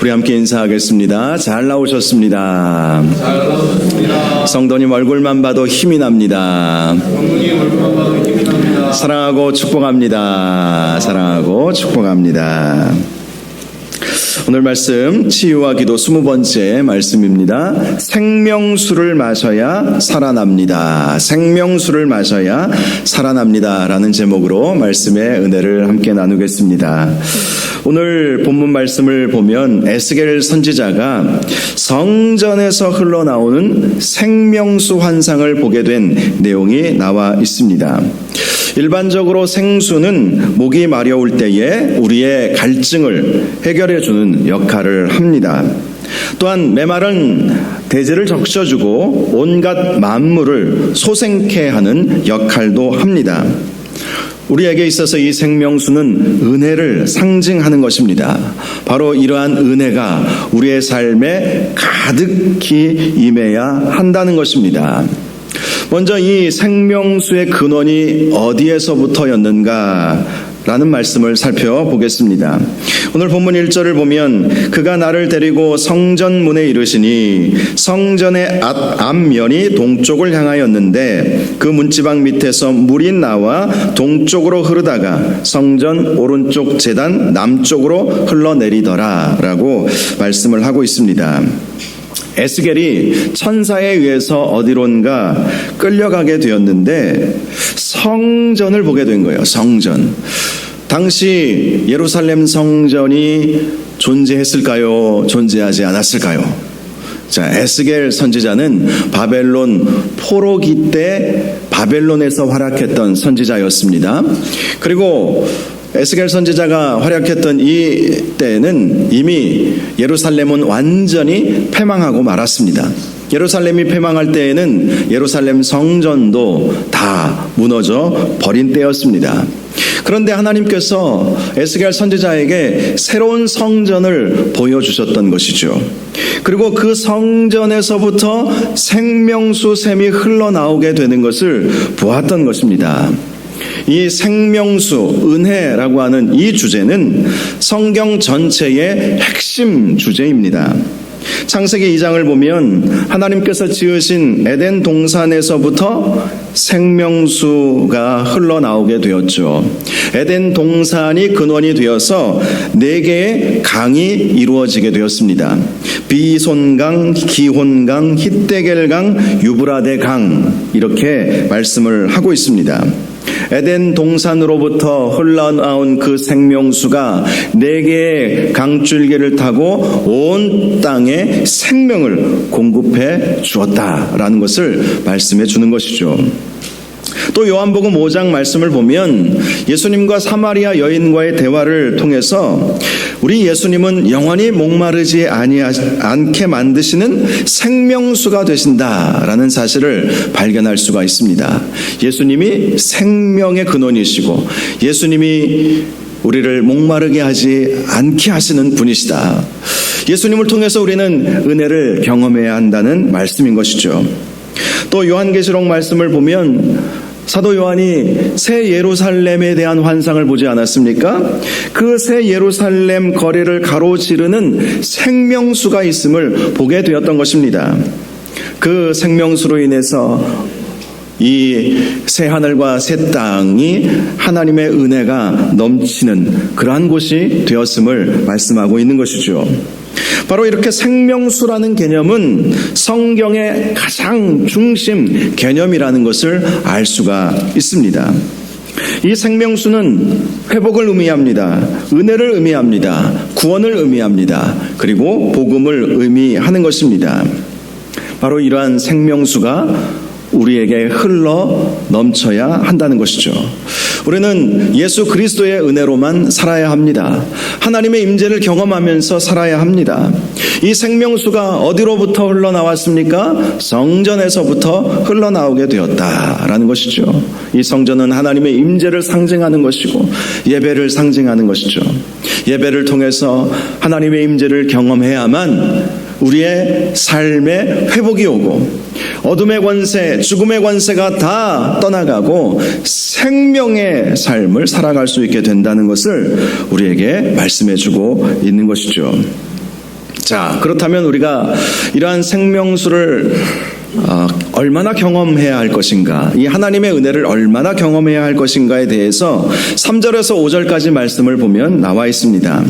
우리 함께 인사하겠습니다. 잘 나오셨습니다. 잘 나오셨습니다. 성도님 얼굴만 봐도 힘이 납니다. 성문이 얼굴만 봐도 힘이 납니다. 사랑하고 축복합니다. 사랑하고 축복합니다. 오늘 말씀 치유와 기도 스무 번째 말씀입니다. 생명수를 마셔야 살아납니다. 생명수를 마셔야 살아납니다라는 제목으로 말씀의 은혜를 함께 나누겠습니다. 오늘 본문 말씀을 보면 에스겔 선지자가 성전에서 흘러나오는 생명수 환상을 보게 된 내용이 나와 있습니다. 일반적으로 생수는 목이 마려울 때에 우리의 갈증을 해결해 주는 역할을 합니다. 또한 메마른 대지를 적셔주고 온갖 만물을 소생케 하는 역할도 합니다. 우리에게 있어서 이 생명수는 은혜를 상징하는 것입니다. 바로 이러한 은혜가 우리의 삶에 가득히 임해야 한다는 것입니다. 먼저 이 생명수의 근원이 어디에서부터였는가? 라는 말씀을 살펴보겠습니다. 오늘 본문 1절을 보면 그가 나를 데리고 성전 문에 이르시니 성전의 앞, 앞면이 동쪽을 향하였는데 그 문지방 밑에서 물이 나와 동쪽으로 흐르다가 성전 오른쪽 재단 남쪽으로 흘러내리더라 라고 말씀을 하고 있습니다. 에스겔이 천사에 의해서 어디론가 끌려가게 되었는데 성전을 보게 된 거예요. 성전. 당시 예루살렘 성전이 존재했을까요? 존재하지 않았을까요? 자, 에스겔 선지자는 바벨론 포로기 때 바벨론에서 활약했던 선지자였습니다. 그리고 에스겔 선지자가 활약했던 이 때는 이미 예루살렘은 완전히 패망하고 말았습니다. 예루살렘이 패망할 때에는 예루살렘 성전도 다 무너져 버린 때였습니다. 그런데 하나님께서 에스겔 선지자에게 새로운 성전을 보여주셨던 것이죠. 그리고 그 성전에서부터 생명수 샘이 흘러나오게 되는 것을 보았던 것입니다. 이 생명수, 은혜라고 하는 이 주제는 성경 전체의 핵심 주제입니다. 창세기 2장을 보면 하나님께서 지으신 에덴 동산에서부터 생명수가 흘러나오게 되었죠. 에덴 동산이 근원이 되어서 네 개의 강이 이루어지게 되었습니다. 비손강, 기혼강, 히데겔강, 유브라데 강 이렇게 말씀을 하고 있습니다. 에덴 동산으로부터 흘러나온 그 생명수가 네 개의 강줄기를 타고 온 땅에 생명을 공급해 주었다라는 것을 말씀해 주는 것이죠. 또 요한복음 5장 말씀을 보면 예수님과 사마리아 여인과의 대화를 통해서 우리 예수님은 영원히 목마르지 않게 만드시는 생명수가 되신다라는 사실을 발견할 수가 있습니다. 예수님이 생명의 근원이시고 예수님이 우리를 목마르게 하지 않게 하시는 분이시다. 예수님을 통해서 우리는 은혜를 경험해야 한다는 말씀인 것이죠. 또 요한계시록 말씀을 보면 사도 요한이 새 예루살렘에 대한 환상을 보지 않았습니까? 그 새 예루살렘 거리를 가로지르는 생명수가 있음을 보게 되었던 것입니다. 그 생명수로 인해서 이 새 하늘과 새 땅이 하나님의 은혜가 넘치는 그러한 곳이 되었음을 말씀하고 있는 것이죠. 바로 이렇게 생명수라는 개념은 성경의 가장 중심 개념이라는 것을 알 수가 있습니다. 이 생명수는 회복을 의미합니다. 은혜를 의미합니다. 구원을 의미합니다. 그리고 복음을 의미하는 것입니다. 바로 이러한 생명수가 우리에게 흘러 넘쳐야 한다는 것이죠. 우리는 예수 그리스도의 은혜로만 살아야 합니다. 하나님의 임재를 경험하면서 살아야 합니다. 이 생명수가 어디로부터 흘러나왔습니까? 성전에서부터 흘러나오게 되었다라는 것이죠. 이 성전은 하나님의 임재를 상징하는 것이고 예배를 상징하는 것이죠. 예배를 통해서 하나님의 임재를 경험해야만 우리의 삶에 회복이 오고 어둠의 권세, 죽음의 권세가 다 떠나가고 생명의 삶을 살아갈 수 있게 된다는 것을 우리에게 말씀해 주고 있는 것이죠. 자, 그렇다면 우리가 이러한 생명수를 어, 얼마나 경험해야 할 것인가, 이 하나님의 은혜를 얼마나 경험해야 할 것인가에 대해서 3절에서 5절까지 말씀을 보면 나와 있습니다.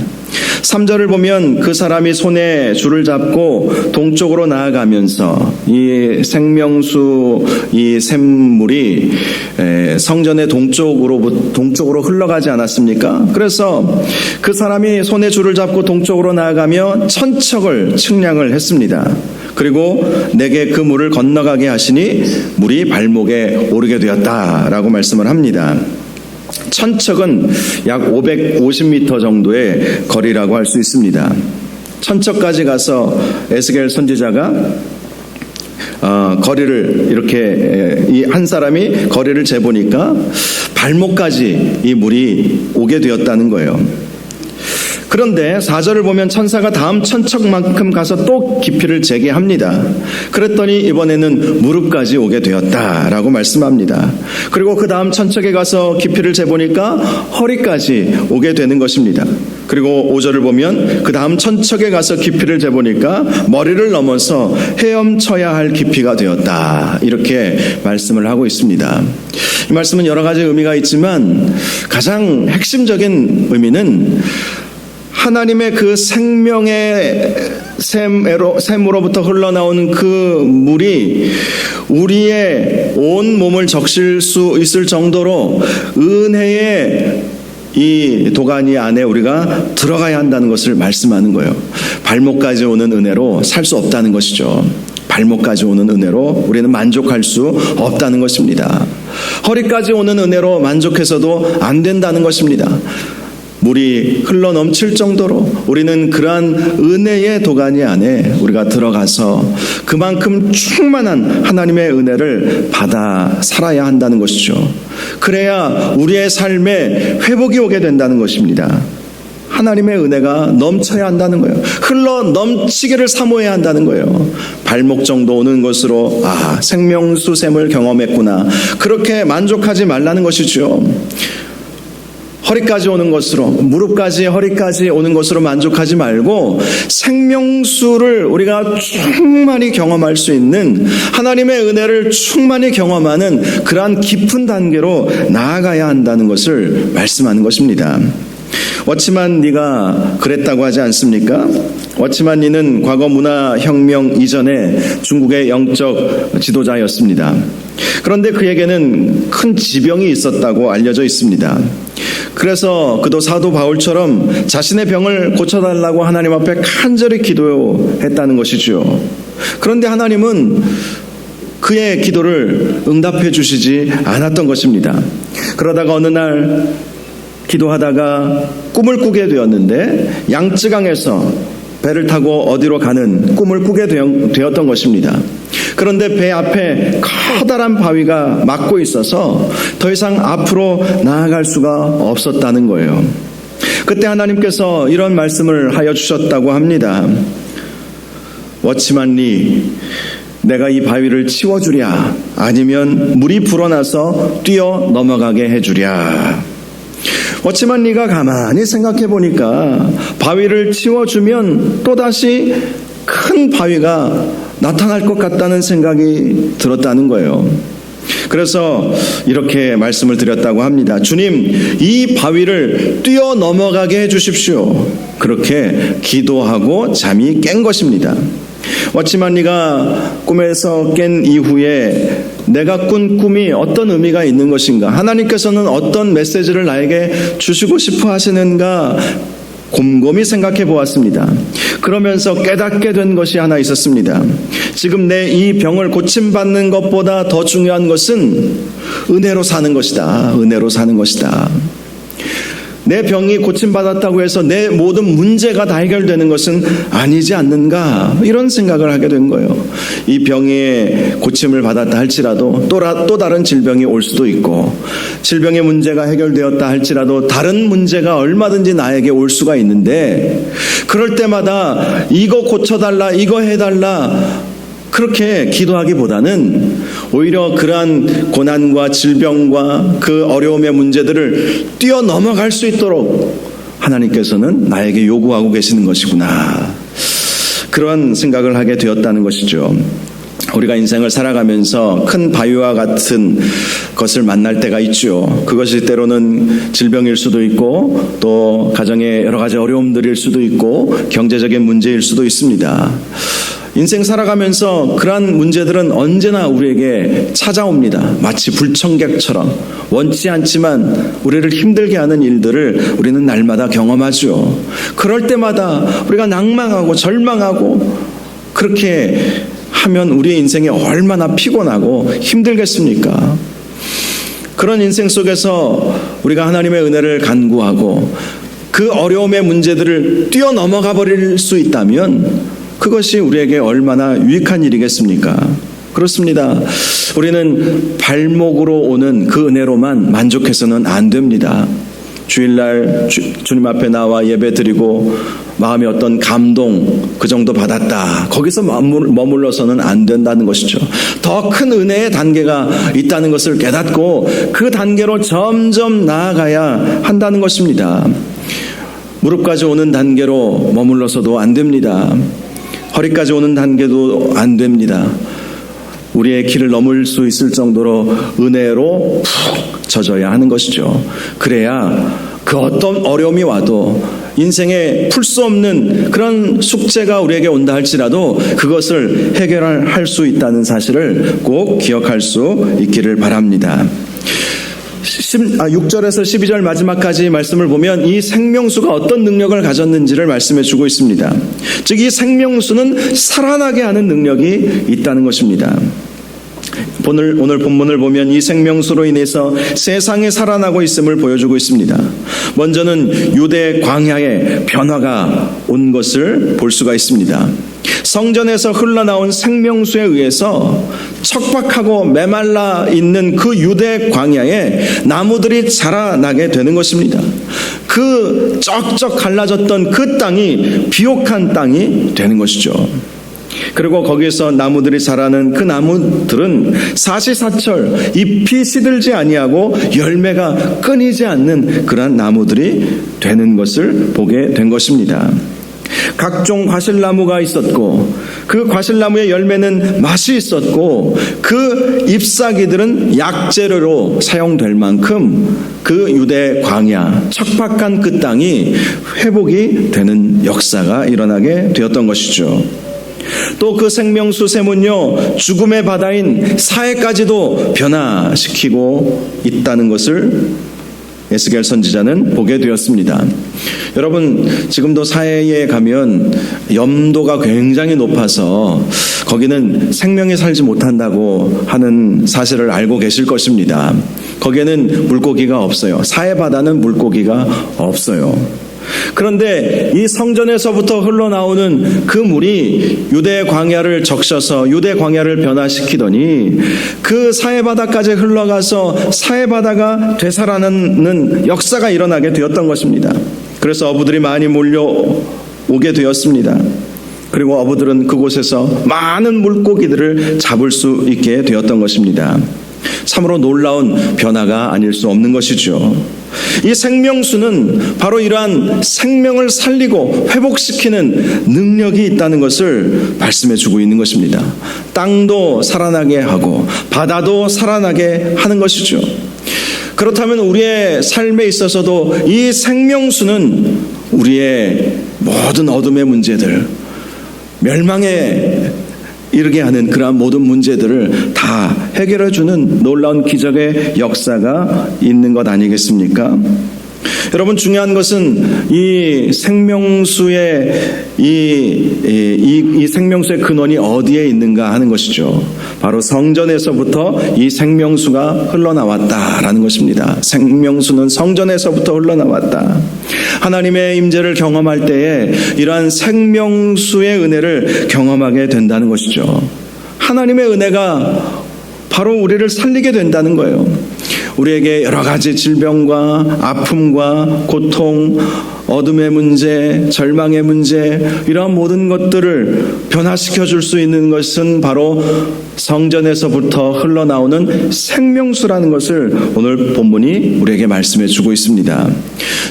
3절을 보면 그 사람이 손에 줄을 잡고 동쪽으로 나아가면서 이 생명수 이 샘물이 에, 성전의 동쪽으로 동쪽으로 흘러가지 않았습니까? 그래서 그 사람이 손에 줄을 잡고 동쪽으로 나아가며 천척을 측량을 했습니다. 그리고 내게 그 물을 건너가게 하시니 물이 발목에 오르게 되었다라고 말씀을 합니다. 천척은 약 550m 정도의 거리라고 할 수 있습니다. 천척까지 가서 에스겔 선지자가 어, 거리를 이렇게 이 한 사람이 거리를 재보니까 발목까지 이 물이 오게 되었다는 거예요. 그런데 4절을 보면 천사가 다음 천척만큼 가서 또 깊이를 재게 합니다. 그랬더니 이번에는 무릎까지 오게 되었다라고 말씀합니다. 그리고 그 다음 천척에 가서 깊이를 재보니까 허리까지 오게 되는 것입니다. 그리고 5절을 보면 그 다음 천척에 가서 깊이를 재보니까 머리를 넘어서 헤엄쳐야 할 깊이가 되었다. 이렇게 말씀을 하고 있습니다. 이 말씀은 여러 가지 의미가 있지만 가장 핵심적인 의미는 하나님의 그 생명의 샘으로, 샘으로부터 흘러나오는 그 물이 우리의 온 몸을 적실 수 있을 정도로 은혜의 이 도가니 안에 우리가 들어가야 한다는 것을 말씀하는 거예요. 발목까지 오는 은혜로 살 수 없다는 것이죠. 발목까지 오는 은혜로 우리는 만족할 수 없다는 것입니다. 허리까지 오는 은혜로 만족해서도 안 된다는 것입니다. 물이 흘러 넘칠 정도로 우리는 그러한 은혜의 도가니 안에 우리가 들어가서 그만큼 충만한 하나님의 은혜를 받아 살아야 한다는 것이죠. 그래야 우리의 삶에 회복이 오게 된다는 것입니다. 하나님의 은혜가 넘쳐야 한다는 거예요. 흘러 넘치기를 사모해야 한다는 거예요. 발목 정도 오는 것으로 아 생명수 샘을 경험했구나. 그렇게 만족하지 말라는 것이죠. 허리까지 오는 것으로 무릎까지 허리까지 오는 것으로 만족하지 말고 생명수를 우리가 충만히 경험할 수 있는 하나님의 은혜를 충만히 경험하는 그러한 깊은 단계로 나아가야 한다는 것을 말씀하는 것입니다. 워치만 네가 그랬다고 하지 않습니까? 워치만 니는 과거 문화 혁명 이전에 중국의 영적 지도자였습니다. 그런데 그에게는 큰 지병이 있었다고 알려져 있습니다. 그래서 그도 사도 바울처럼 자신의 병을 고쳐달라고 하나님 앞에 간절히 기도했다는 것이죠. 그런데 하나님은 그의 기도를 응답해 주시지 않았던 것입니다. 그러다가 어느 날 기도하다가 꿈을 꾸게 되었는데 양쯔강에서 배를 타고 어디로 가는 꿈을 꾸게 되었던 것입니다. 그런데 배 앞에 커다란 바위가 막고 있어서 더 이상 앞으로 나아갈 수가 없었다는 거예요. 그때 하나님께서 이런 말씀을 하여 주셨다고 합니다. 워치만리 내가 이 바위를 치워주랴 아니면 물이 불어나서 뛰어 넘어가게 해주랴 네가 가만히 생각해 보니까 바위를 치워주면 또다시 큰 바위가 나타날 것 같다는 생각이 들었다는 거예요. 그래서 이렇게 말씀을 드렸다고 합니다. 주님, 이 바위를 뛰어 넘어가게 해 주십시오. 그렇게 기도하고 잠이 깬 것입니다. 네가 꿈에서 깬 이후에 내가 꾼 꿈이 어떤 의미가 있는 것인가? 하나님께서는 어떤 메시지를 나에게 주시고 싶어 하시는가? 곰곰이 생각해 보았습니다. 그러면서 깨닫게 된 것이 하나 있었습니다. 지금 내 이 병을 고침받는 것보다 더 중요한 것은 은혜로 사는 것이다. 은혜로 사는 것이다. 내 병이 고침받았다고 해서 내 모든 문제가 다 해결되는 것은 아니지 않는가 이런 생각을 하게 된 거예요. 이 병에 고침을 받았다 할지라도 또, 또 다른 질병이 올 수도 있고 질병의 문제가 해결되었다 할지라도 다른 문제가 얼마든지 나에게 올 수가 있는데 그럴 때마다 이거 고쳐달라 이거 해달라 그렇게 기도하기보다는 오히려 그러한 고난과 질병과 그 어려움의 문제들을 뛰어넘어갈 수 있도록 하나님께서는 나에게 요구하고 계시는 것이구나. 그런 생각을 하게 되었다는 것이죠. 우리가 인생을 살아가면서 큰 바위와 같은 것을 만날 때가 있죠. 그것이 때로는 질병일 수도 있고 또 가정의 여러 가지 어려움들일 수도 있고 경제적인 문제일 수도 있습니다. 인생 살아가면서 그러한 문제들은 언제나 우리에게 찾아옵니다. 마치 불청객처럼 원치 않지만 우리를 힘들게 하는 일들을 우리는 날마다 경험하죠. 그럴 때마다 우리가 낭망하고 절망하고 그렇게 하면 우리의 인생이 얼마나 피곤하고 힘들겠습니까? 그런 인생 속에서 우리가 하나님의 은혜를 간구하고 그 어려움의 문제들을 뛰어넘어가 버릴 수 있다면 그것이 우리에게 얼마나 유익한 일이겠습니까? 그렇습니다. 우리는 발목으로 오는 그 은혜로만 만족해서는 안 됩니다. 주일날 주, 님 앞에 나와 예배 드리고 마음의 어떤 감동 그 정도 받았다. 거기서 머물, 머물러서는 안 된다는 것이죠. 더 큰 은혜의 단계가 있다는 것을 깨닫고 그 단계로 점점 나아가야 한다는 것입니다. 무릎까지 오는 단계로 머물러서도 안 됩니다. 허리까지 오는 단계도 안 됩니다. 우리의 길을 넘을 수 있을 정도로 은혜로 푹 젖어야 하는 것이죠. 그래야 그 어떤 어려움이 와도 인생에 풀 수 없는 그런 숙제가 우리에게 온다 할지라도 그것을 해결할 수 있다는 사실을 꼭 기억할 수 있기를 바랍니다. 6절에서 12절 마지막까지 말씀을 보면 이 생명수가 어떤 능력을 가졌는지를 말씀해 주고 있습니다. 즉, 이 생명수는 살아나게 하는 능력이 있다는 것입니다. 오늘, 오늘 본문을 보면 이 생명수로 인해서 세상에 살아나고 있음을 보여주고 있습니다. 먼저는 유대 광야의 변화가 온 것을 볼 수가 있습니다. 성전에서 흘러나온 생명수에 의해서 척박하고 메말라 있는 그 유대 광야에 나무들이 자라나게 되는 것입니다. 그 쩍쩍 갈라졌던 그 땅이 비옥한 땅이 되는 것이죠. 그리고 거기에서 나무들이 자라는 그 나무들은 사시사철 잎이 시들지 아니하고 열매가 끊이지 않는 그러한 나무들이 되는 것을 보게 된 것입니다. 각종 과실나무가 있었고 그 과실나무의 열매는 맛이 있었고 그 잎사귀들은 약재료로 사용될 만큼 그 유대 광야 척박한 그 땅이 회복이 되는 역사가 일어나게 되었던 것이죠. 또 그 생명수 샘은요 죽음의 바다인 사해까지도 변화시키고 있다는 것을 에스겔 선지자는 보게 되었습니다. 여러분 지금도 사해에 가면 염도가 굉장히 높아서 거기는 생명이 살지 못한다고 하는 사실을 알고 계실 것입니다. 거기에는 물고기가 없어요. 사해 바다는 물고기가 없어요. 그런데 이 성전에서부터 흘러나오는 그 물이 유대 광야를 적셔서 유대 광야를 변화시키더니 그 사해바다까지 흘러가서 사해바다가 되살아나는 역사가 일어나게 되었던 것입니다. 그래서 어부들이 많이 몰려오게 되었습니다. 그리고 어부들은 그곳에서 많은 물고기들을 잡을 수 있게 되었던 것입니다. 참으로 놀라운 변화가 아닐 수 없는 것이죠. 이 생명수는 바로 이러한 생명을 살리고 회복시키는 능력이 있다는 것을 말씀해 주고 있는 것입니다. 땅도 살아나게 하고 바다도 살아나게 하는 것이죠. 그렇다면 우리의 삶에 있어서도 이 생명수는 우리의 모든 어둠의 문제들, 멸망의 이르게 하는 그러한 모든 문제들을 다 해결해 주는 놀라운 기적의 역사가 있는 것 아니겠습니까? 여러분 중요한 것은 이 생명수의 이, 이, 이, 생명수의 근원이 어디에 있는가 하는 것이죠. 바로 성전에서부터 이 생명수가 흘러나왔다라는 것입니다. 생명수는 성전에서부터 흘러나왔다. 하나님의 임재를 경험할 때에 이러한 생명수의 은혜를 경험하게 된다는 것이죠. 하나님의 은혜가 바로 우리를 살리게 된다는 거예요. 우리에게 여러 가지 질병과 아픔과 고통, 어둠의 문제, 절망의 문제, 이러한 모든 것들을 변화시켜 줄 수 있는 것은 바로 성전에서부터 흘러나오는 생명수라는 것을 오늘 본문이 우리에게 말씀해 주고 있습니다.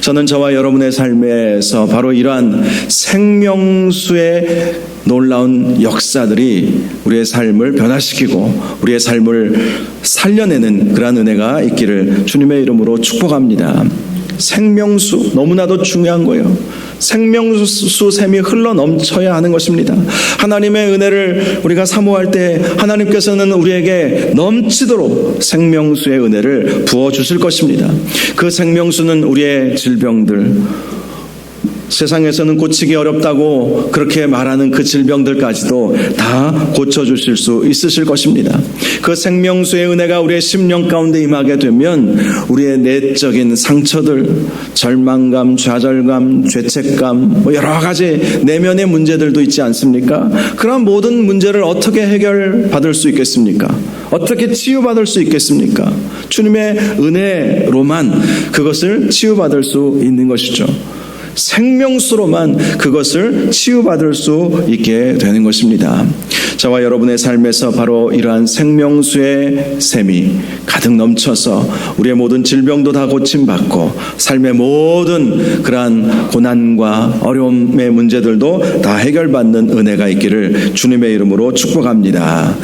저는 저와 여러분의 삶에서 바로 이러한 생명수의 놀라운 역사들이 우리의 삶을 변화시키고 우리의 삶을 살려내는 그러한 은혜가 있기를 주님의 이름으로 축복합니다. 생명수 너무나도 중요한 거예요. 생명수 샘이 흘러 넘쳐야 하는 것입니다. 하나님의 은혜를 우리가 사모할 때 하나님께서는 우리에게 넘치도록 생명수의 은혜를 부어 주실 것입니다. 그 생명수는 우리의 질병들 세상에서는 고치기 어렵다고 그렇게 말하는 그 질병들까지도 다 고쳐주실 수 있으실 것입니다. 그 생명수의 은혜가 우리의 심령 가운데 임하게 되면 우리의 내적인 상처들, 절망감, 좌절감, 죄책감, 뭐 여러 가지 내면의 문제들도 있지 않습니까? 그런 모든 문제를 어떻게 해결받을 수 있겠습니까? 어떻게 치유받을 수 있겠습니까? 주님의 은혜로만 그것을 치유받을 수 있는 것이죠. 생명수로만 그것을 치유받을 수 있게 되는 것입니다. 저와 여러분의 삶에서 바로 이러한 생명수의 샘이 가득 넘쳐서 우리의 모든 질병도 다 고침받고 삶의 모든 그러한 고난과 어려움의 문제들도 다 해결받는 은혜가 있기를 주님의 이름으로 축복합니다.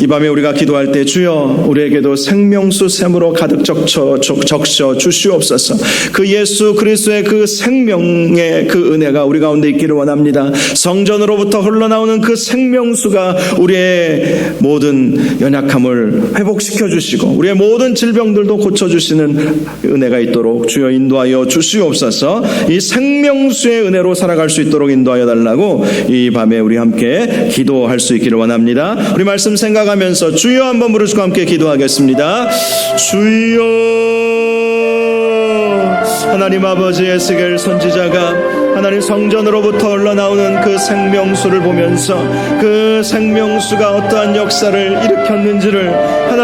이 밤에 우리가 기도할 때 주여 우리에게도 생명수 샘으로 가득 적셔, 적- 적셔 주시옵소서. 그 예수 그리스도의 그 생명의 그 은혜가 우리 가운데 있기를 원합니다. 성전으로부터 흘러나오는 그 생명수가 우리의 모든 연약함을 회복시켜 주시고 우리의 모든 질병들도 고쳐 주시는 은혜가 있도록 주여 인도하여 주시옵소서. 이 생명수의 은혜로 살아갈 수 있도록 인도하여 달라고 이 밤에 우리 함께 기도할 수 있기를 원합니다. 우리 말씀 생각하면서 주여 한번 부르시고 함께 기도하겠습니다. 주여 하나님 아버지 에스겔 선지자가 하나님 성전으로부터 흘러나오는 그 생명수를 보면서 그 생명수가 어떠한 역사를 일으켰는지를 하나님